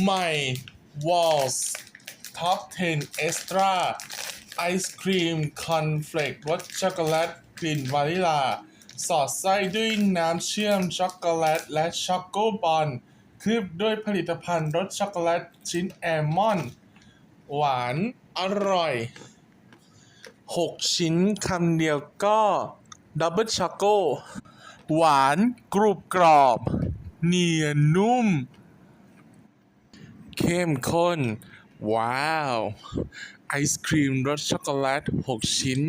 ใหม่ Walls Top 10 Extra ไอศครีมคอนเฟลกรสช็อกโกแลตกลิ่นวานิลา สอดไส้ด้วยน้ำเชื่อมช็อกโกแลต และช็อกโกบอลคลืบด้วยผลิตภัณฑ์รสช็อกโกแลตชิ้นแอลมอนด์หวานอร่อย 6 ชิ้นคำเดียวก็ดับเบิลช็อกโกหวานกรุบกรอบ เนียนนุ่ม เข้มข้น ว้าว ไอศครีมรสช็อกโกแลต 6 ชิ้น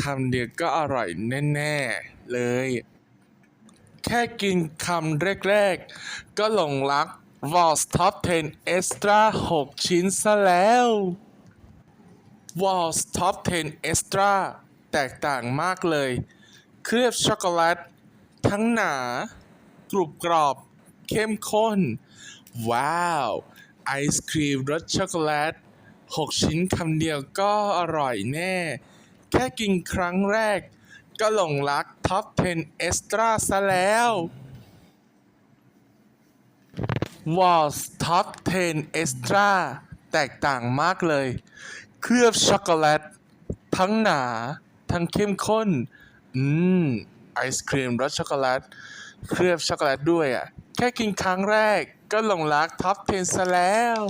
คำเดียวก็อร่อยแน่ ๆ เลย แค่กินคำแรก ๆ ก็หลงรัก v o s Top 10 Extra 6 ชิ้นซะแล้ว w a l s Top 10 Extra แตกต่างมากเลย เคลือบช็อกโกแลต ทั้งหนา กรุบกรอบ เข้มข้น ว้าว ไอศครีมรสช็อกโกแลต 6 ชิ้นคำเดียวก็อร่อยแน่ แค่กินครั้งแรก ก็หลงรัก Top 10 Extra ซะแล้ว w a l s Top 10 Extra แตกต่างมากเลย เคลือบช็อกโกแลต ทั้งหนา ทั้งเข้มข้น อืม ไอศครีมรสช็อกโกแลต เคลือบช็อกโกแลตด้วยอะ ค่กินครั้งแรกก็หลงรักท็อป 10 ซะแล้ว